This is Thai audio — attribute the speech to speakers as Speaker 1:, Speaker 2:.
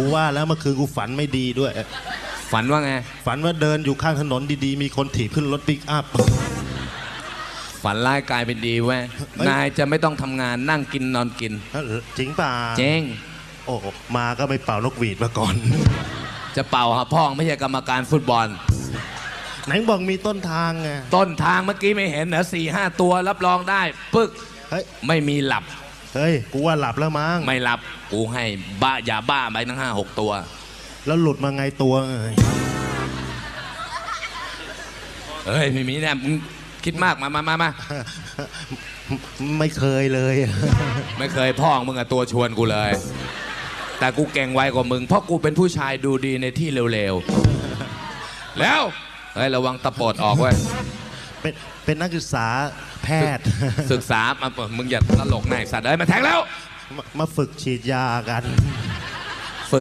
Speaker 1: กูว่าแล้วเมื่อคืนกูฝันไม่ดีด้วย
Speaker 2: ฝันว่าไง
Speaker 1: ฝันว่าเดินอยู่ข้างถนนดีๆ มีคนถีบขึ้นรถปิกอัพ
Speaker 2: ฝันร้ายกลายเป็นดีเว้ย
Speaker 1: เฮ้ย
Speaker 2: นายจะไม่ต้องทำงานนั่งกินนอนกิน
Speaker 1: จริงป่า
Speaker 2: เจ๊ง
Speaker 1: โอ้โหมาก็ไม่เป่านกหวีดมาก่อน
Speaker 2: จะเป่าหาพ่องไม่ใช่กรรมการฟุตบอล
Speaker 1: ไหนบอกมีต้นทางไง
Speaker 2: ต้นทางเมื่อกี้ไม่เห็นเหรอสี่ห้าตัวรับรองได้ ปึ๊ก
Speaker 1: เฮ้ย
Speaker 2: ไม่มีหลับ
Speaker 1: เฮ้ย กูว่าหลับแล้วมั้ง
Speaker 2: ไม่หลับกูให้บ้ายาบ้าไปทั้งห้าหกตัว
Speaker 1: แล้วหลุดมาไงตัวเอ้ย
Speaker 2: เฮ้ยไม่มีแน่มึงคิดมากมามามามา
Speaker 1: ไม่เคยเลย
Speaker 2: ไม่เคยพ่องมึงอะตัวชวนกูเลย แต่กูเก่งไวกว่ามึง เพราะกูเป็นผู้ชายดูดีในที่เร็วๆ แล้ว เฮ้ย ระวังตะปดออกเว้ย
Speaker 1: เป็นเป็นนักศึกษา แพทย์
Speaker 2: ศึกษามามึงอย่าตลกหนายสัตว์เอ้ยมาแทงแล้ว
Speaker 1: มามาฝึกฉีดยากัน